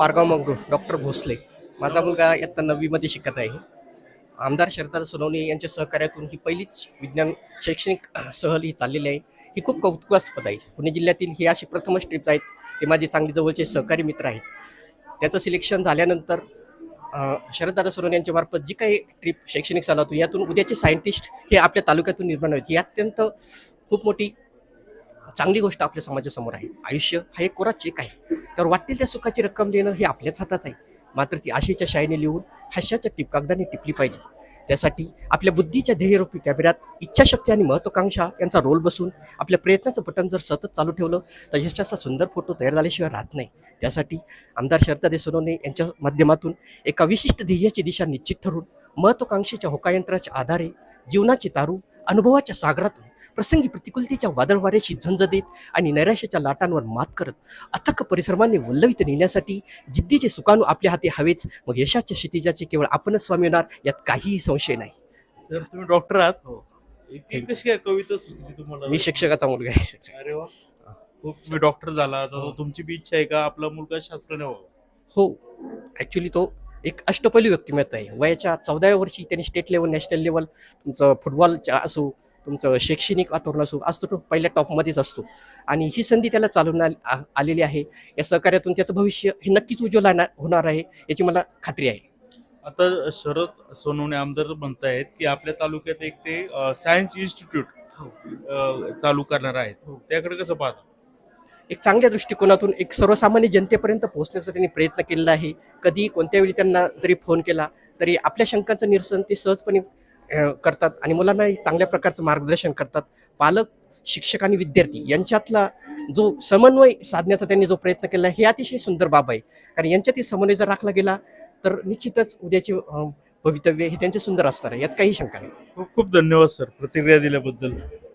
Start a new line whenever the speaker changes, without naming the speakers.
Pargaon Mangrul doctor Bhosale. माझा मुलगा इयत्ता नववीमध्ये शिकत आहे. आमदार शरदार सोनवणे यांच्या सहकार्यातून ही पहिलीच विज्ञान शैक्षणिक सहल ही चाललेली आहे. ही खूप कौतुकास्पद आहे. पुणे जिल्ह्यातील ही अशी प्रथमच ट्रिप्स आहेत ते माझे चांगले जवळचे सहकारी मित्र आहेत. त्याचं सिलेक्शन झाल्यानंतर शरददादा सोनवणे यांच्या मार्फत जी काही ट्रिप शैक्षणिक चालवतो यातून उद्याचे सायंटिस्ट हे आपल्या तालुक्यातून निर्माण होते ही अत्यंत खूप मोठी चांगली गोष्ट आपल्या समाजासमोर आहे. आयुष्य हा एक कोरा चेक आहे. तर वाटतील त्या सुखाची रक्कम देणं हे आपल्याच हातात आहे. मात्र ती आशेच्या शाईने लिहून हास्याच्या टिपकागदाने टिपली पाहिजे. त्यासाठी आपल्या बुद्धीच्या ध्येयरूपी कॅमेऱ्यात इच्छाशक्ती आणि महत्वाकांक्षा यांचा रोल बसून आपल्या प्रयत्नाचं बटन जर सतत चालू ठेवलं तर यशाचा सुंदर फोटो तयार झाल्याशिवाय राहत नाही. त्यासाठी आमदार शरदा देसोनोने यांच्या माध्यमातून एका विशिष्ट ध्येयाची दिशा निश्चित ठरून महत्वाकांक्षेच्या होकायंत्राच्या आधारे जीवनाची तारू अनुभवाच्या सागरातून प्रसंगी प्रतिकूलतेच्या वादळवाऱ्याशी झंझ देत आणि नैराश्याच्या लाटांवर मात करत अथक परिश्रमांनी वल्लवित नेण्यासाठी जिद्दीचे सुकाणू आपल्या हाती हवेच. मग यशाच्या क्षितिजाचे केवळ आपणच स्वामी होणार यात काहीही संशय नाही.
सर तुम्ही डॉक्टर आहात? काय कविता सुचली तुम्हाला.
मी शिक्षकाचा मुलगा आहे. शिक्षक.
अरे वा. खूप तुम्ही डॉक्टर झाला. तर तुमची बी इच्छा आहे का? आपला मुलगा शास्त्रज्ञ व्हावा?
हो. ॲक्च्युली तो एक अष्टपैलू व्यक्तिमत्व आहे. वयाच्या चौदाव्या वर्षी त्यांनी स्टेट लेवल नॅशनल लेवल तुमचं फुटबॉलच्या असो तुमचं शैक्षणिक वातावरण असो आज तो पहिल्या टॉपमध्येच असतो. आणि ही संधी त्याला चालवून आलेली आहे. या सहकार्यातून त्याचं भविष्य हे नक्कीच उज्ज्वल होणार- आहे याची मला खात्री आहे.
आता शरद सोनवणे आमदार म्हणतायत की आपल्या तालुक्यात एक ते सायन्स इन्स्टिट्यूट चालू करणार आहेत. त्याकडे कसं पाहता?
एक चांगल्या दृष्टिकोनातून एक सर्वसामान्य जनतेपर्यंत पोहोचण्याचा त्यांनी प्रयत्न केलेला आहे. कधी कोणत्या वेळी त्यांना जरी फोन केला तरी आपल्या शंकांचं निरसन ते सहजपणे करतात आणि मुलांना चांगल्या प्रकारचं मार्गदर्शन करतात. पालक शिक्षक आणि विद्यार्थी यांच्यातला जो समन्वय साधण्याचा त्यांनी जो प्रयत्न केला हे अतिशय सुंदर बाब आहे. कारण यांच्यातील समन्वय जर राखला गेला तर निश्चितच उद्याचे भवितव्य हे त्यांचे सुंदर असणार आहे. यात काही शंका नाही.
खूप खूप धन्यवाद सर प्रतिक्रिया दिल्याबद्दल.